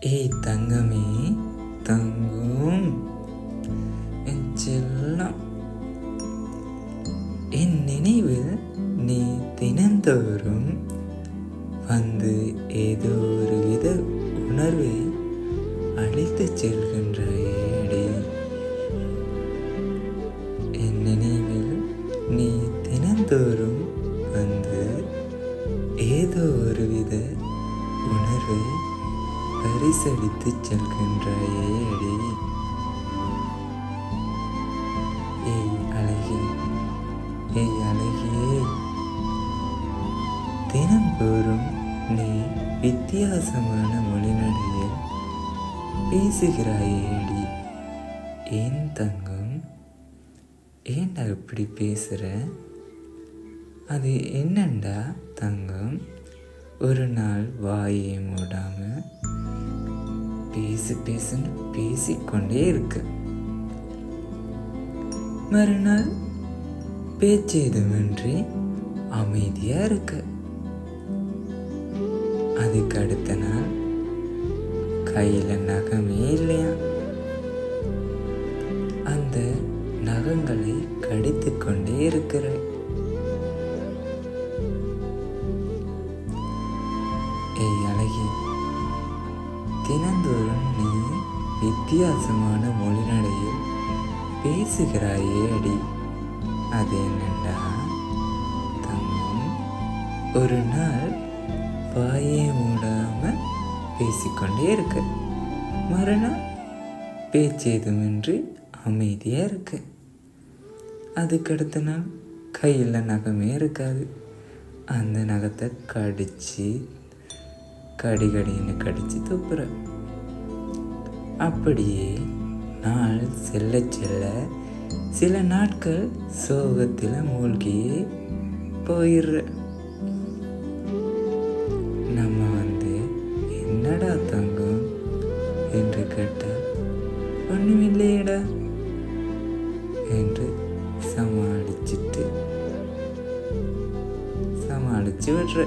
ஏய் தங்கமே தங்கும். என் செல்லம். என் நினைவில் நீ தினந்தோறும் வந்து ஏதோ ஒரு வித உணர்வை அழித்துச் செல்கின்றாயே. செல்கின்றாயே அடி ஏய் அழகி ஏய் அழகியே தினந்தோறும் நீ வித்தியாசமான மொழிநடையில் பேசுகிறாயேடி ஏன் தங்கம்? ஏன்டா இப்படி பேசுகிற அது என்னண்டா தங்கம்? ஒரு நாள் வாயை மூடாமல் பேசு பேசுன்னு பேசிக்கொண்டே இருக்கு. மறுநாள் பேச்சேதுமின்றி அமைதியா இருக்கு. அதுக்கு அடுத்த நாள் கையில நகமே இல்லையா? அந்த நகங்களை கடித்து கொண்டே இருக்கிறேன் தினந்தோறும் நீ வித்தியாசமான மொழிநடையில் பேசுகிறாயே அடி. அது என்னண்டா தங்கம் ஒரு நாள் வாயே மூடாம பேசிக்கொண்டே இருக்கு. மறுநாள் பேச்சேதுமின்றி அமைதியாக இருக்கு. அதுக்கடுத்த நாள் கையில் நகமே இருக்காது. அந்த நகத்தை கடிச்சு கடி கடின்னு கடிச்சு துப்புற. அப்படியே நாள் செல்ல செல்ல சில நாட்கள் சோகத்தில் மூழ்கியே போயிடுற நம்ம வந்து என்னடா தங்கம் என்று கேட்டால் ஒன்றுமில்லையடா என்று சமாளிச்சிட்டு சமாளிச்சு விடுற.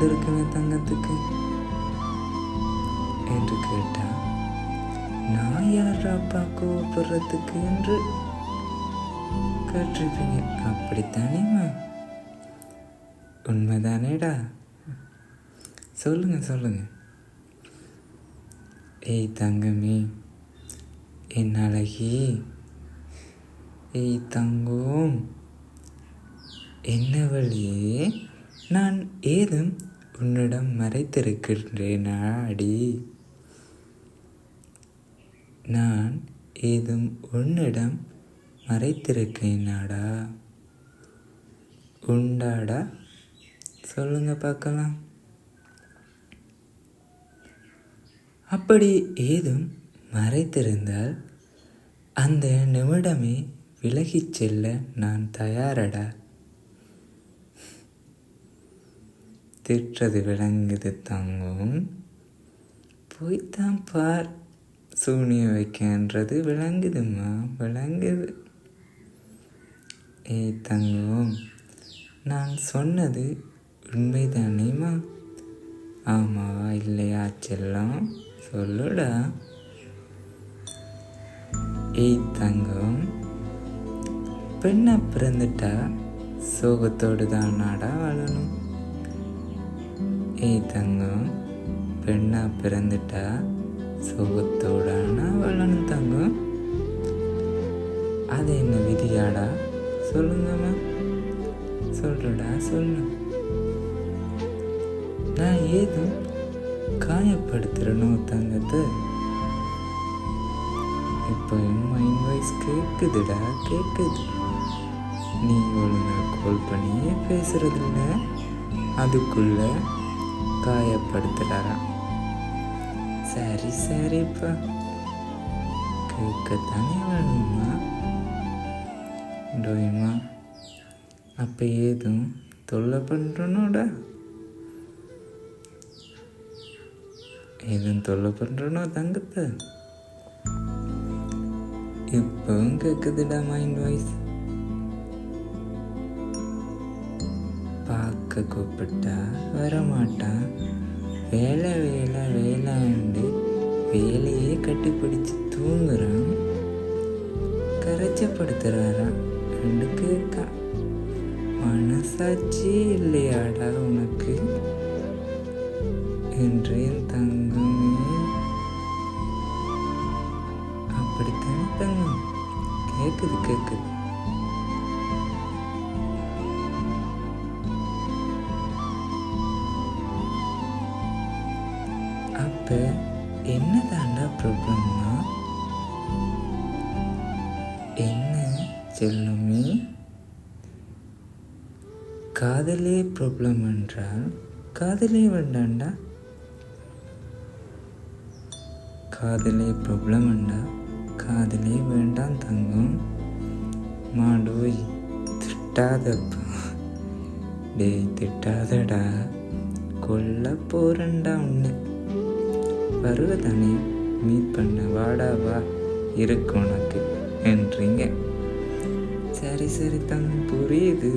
கோவம் தங்கத்துக்கு. என்று கேட்டா நான் யாராப்பா கோபப்படுறதுக்கு என்று கேட்டிருப்பீங்க. அப்படித்தானேம்மா உண்மைதானேடா? சொல்லுங்க சொல்லுங்க. ஏய் தங்கமே. என் அழகி. ஏய் தங்கம். என்னவழியே நான் ஏதும் உன்னிடம் மறைத்திருக்கின்றேனா அடி நான் ஏதும் உன்னிடம் மறைத்திருக்கேனாடா. உண்டாடா. சொல்லுங்க பார்க்கலாம். அப்படி ஏதும் மறைத்திருந்தால் அந்த நிமிடமே விலகிச் செல்ல நான் தயாரடா. திட்டுறது விளங்குது தங்கும். போய்த்தான் பார் சூனிய வைக்கன்றது விளங்குதும்மா விளங்குது. ஏய் தங்கம் நான் சொன்னது உண்மைதானேம்மா? ஆமாவா இல்லையா செல்லம்? சொல்லுடா. ஏய் தங்கம் பெண்ணா பிறந்துட்டா சோகத்தோடு தான் நாடா வாழணும். ஏய் தங்கம் பெண்ணா பிறந்துட்டா சோகத்தோடானா வாழணும் தங்கம் அது என்ன விதியாடா சொல்லுங்கம்மா சொல்றடா சொல்லு நான் ஏதும் காயப்படுத்துறனோ தங்கத்தை இப்போ என் மைண்ட் வாய்ஸ் கேட்குதுடா கேட்குது நீ ஒழுங்கா கால் பண்ணியே பேசுறதில்ல அதுக்குள்ளே காயப்படுத்துறாரா சரி சரிப்பா கேட்கத்தானே வேணுமா? டோய்மா அப்போ ஏதும் தொல்லை பண்ணுறனோடா ஏதும் தொல்லை பண்ணுறனோ தங்கத்தை? இப்போவும் கேட்குதுடா மைண்ட் வாய்ஸ் பார்க்க கூப்பிட்டா வரமாட்டான் வேலை வேலை வேலைண்டு வேலையே கட்டிப்பிடிச்சு தூங்குறான். கரைச்சப்படுத்துறாராம் ரெண்டு கேட்கா மனசாட்சி இல்லையாடா உனக்கு? என்று என்னதாண்டா ப்ராப்ளம்னா என்ன செல்லுமே? காதலே ப்ராப்ளம் என்றால் காதலே வேண்டாண்டா? காதலே ப்ராப்ளம் என்றா காதலே வேண்டாம் தங்கம். மாடோய் திட்டாதப்பா. டேய் திட்டாதடா. கொல்ல போறண்டா உன்னை. வருவதானே மீட் பண்ண வாடா வா இருக்கு உனக்கு என்றீங்க. சரி சரி தங்க புரியுது.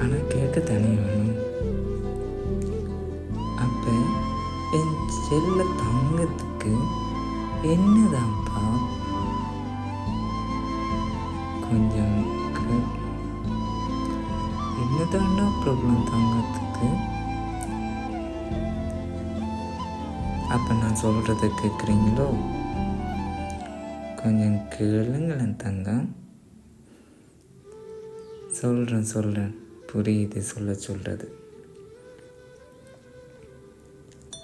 ஆனால் கேட்க தனி வேணும். அப்போ என் செல்ல தங்கத்துக்கு என்னதான்ப்பா? கொஞ்சம் என்னதான்டா என்னதாண்டா ப்ராப்ளம் தங்கத்துக்கு? அப்போ நான் சொல்கிறத கேட்குறீங்களோ கொஞ்சம் கேளுங்களேன் தங்கம். சொல்கிறேன் சொல்கிறேன் புரியுது சொல்ல சொல்கிறது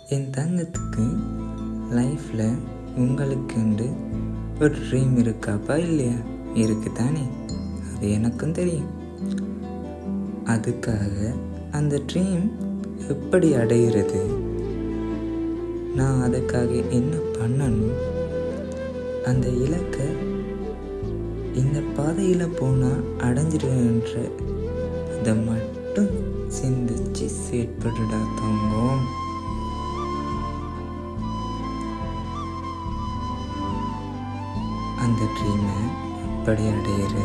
என் தங்கத்துக்கு லைஃப்பில் உங்களுக்குண்டு ஒரு ட்ரீம் இருக்காப்பா இல்லையா? இருக்கு தானே அது எனக்கும் தெரியும். அதுக்காக அந்த ட்ரீம் எப்படி அடையிறது? நான் அதுக்காக என்ன பண்ணணும்? அந்த இலக்கை இந்த பாதையில் போனால் அடைஞ்சிருவேன்ற அதை மட்டும் சிந்திச்சு செயற்படுடா தங்கம். அந்த ட்ரீமை எப்படி அடையிற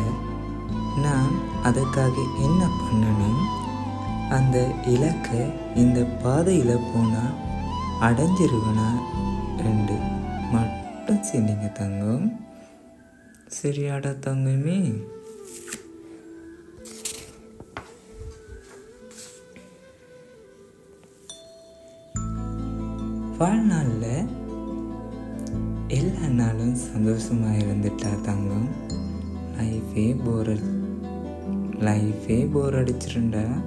நான் அதுக்காக என்ன பண்ணணும்? அந்த இலக்கை இந்த பாதையில் போனால் அடைஞ்சிருவனா ரெண்டு. மட்டும் சிந்திங்க தங்கம். சரியாடா தங்கமே. வாழ்நாளில் எல்லா நாளும் சந்தோஷமாக இருந்துட்டா தங்கம். லைஃபே போர் லைஃபே போர் அடிச்சிருண்டா.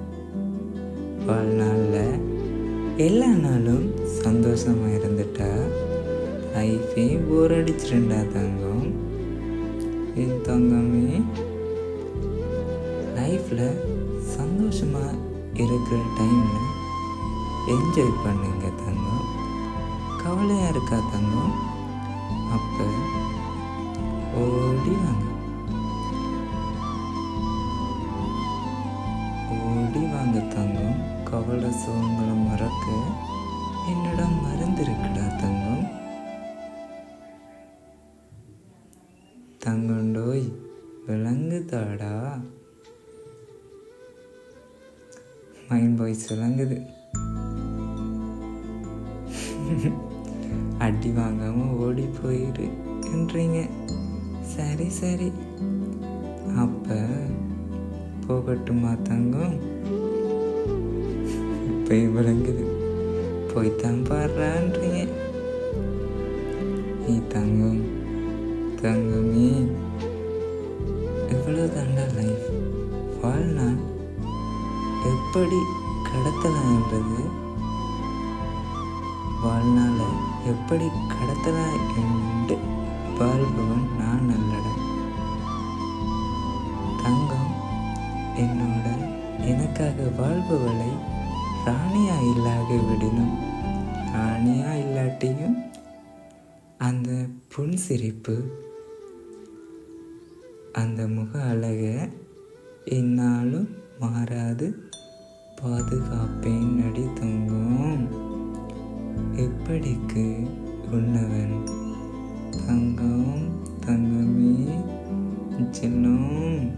வாழ்நாளில் எல்லா நாளும் சந்தோஷமாக இருந்துட்டா லைஃபே போர் அடிச்சிருண்டா தங்கம். என் தங்கமே? லைஃப்பில் சந்தோஷமாக இருக்கிற டைமில் என்ஜாய் பண்ணுங்க தங்கம். கவலையாக இருக்கா தங்கம்? அப்போ ஓடி வாங்க. ஓடி வாங்க தங்கம். கவலை சோகங்களை மறக்க என்னிடம் மருந்து இருக்குடா தங்கம். தங்கண்டோய் விளங்குதாடா மைண்ட் பாய்ஸ் விளங்குது அடி வாங்காம ஓடி போயிரு என்றீங்க. சரி சரி. அப்ப போகட்டுமா தங்கம்? போய் விளங்குது போய்தான் பாடுறான்றீங்க நீ தங்கம் தங்கமே எவ்வளோ தாண்டா லைஃப் வாழ்நாள் எப்படி கடத்தலாம்ன்றது வாழ்நாளை எப்படி கடத்தலாம் என்று வாழ்பவன் நான் நல்லட தங்கம் என்னோட எனக்காக வாழ்பவளை ராணியா இல்லாக விடணும் ராணியா இல்லாட்டியும் அந்த புன்சிரிப்பு அந்த முக அழகை என்னாலும் மாறாது பாதுகாப்பேன் நடி தங்கம். எப்படிக்கு உன்னவன் தங்கம் தங்கமே சின்னம்